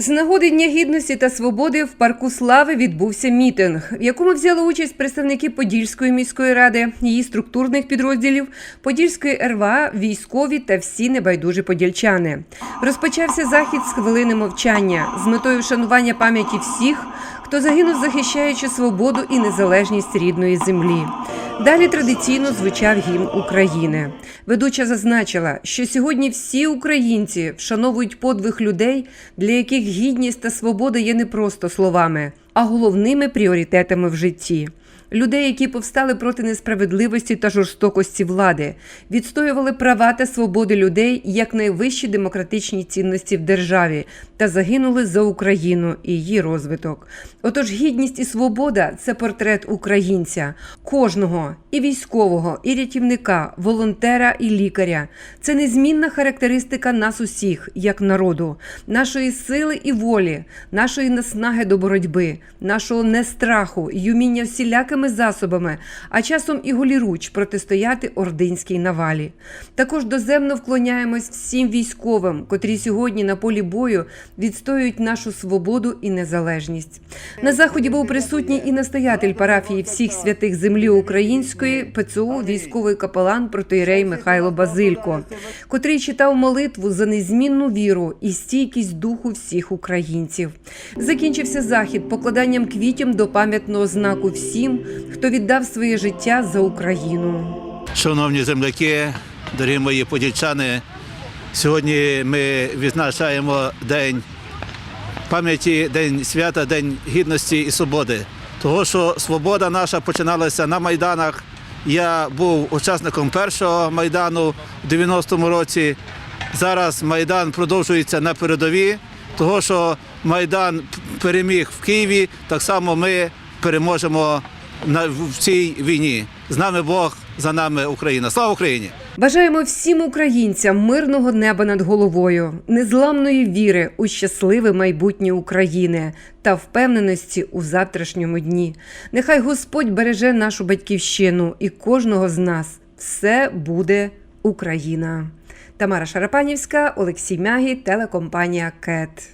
З нагоди Дня гідності та свободи в парку Слави відбувся мітинг, в якому взяли участь представники Подільської міської ради, її структурних підрозділів, Подільської РВА, військові та всі небайдужі подільчани. Розпочався захід з хвилини мовчання з метою вшанування пам'яті всіх, хто загинув, захищаючи свободу і незалежність рідної землі. Далі традиційно звучав гімн України. Ведуча зазначила, що сьогодні всі українці вшановують подвиг людей, для яких гідність та свобода є не просто словами, а головними пріоритетами в житті. Людей, які повстали проти несправедливості та жорстокості влади, відстоювали права та свободи людей як найвищі демократичні цінності в державі та загинули за Україну і її розвиток. Отож, гідність і свобода це портрет українця, кожного і військового, і рятівника, волонтера і лікаря. Це незмінна характеристика нас усіх, як народу, нашої сили і волі, нашої наснаги до боротьби, нашого нестраху й уміння всілякими засобами, а часом і голіруч протистояти ординській навалі. Також доземно вклоняємось всім військовим, котрі сьогодні на полі бою відстоюють нашу свободу і незалежність. На заході був присутній і настоятель парафії всіх святих землі української ПЦУ військовий капелан протоїрей Михайло Базилько, котрий читав молитву за незмінну віру і стійкість духу всіх українців. Закінчився захід покладанням квітів до пам'ятного знаку всім, хто віддав своє життя за Україну. Шановні земляки, дорогі мої подільчани, сьогодні ми відзначаємо День пам'яті, День свята, День гідності і свободи. Того, що свобода наша починалася на Майданах. Я був учасником першого майдану в 90-му році. Зараз Майдан продовжується на передові. Того, що Майдан переміг в Києві, так само ми переможемо в цій війні. З нами Бог, за нами Україна. Слава Україні! Бажаємо всім українцям мирного неба над головою, незламної віри у щасливе майбутнє України та впевненості у завтрашньому дні. Нехай Господь береже нашу батьківщину і кожного з нас. Все буде Україна. Тамара Шарапанівська, Олексій Мягі, телекомпанія КЕТ.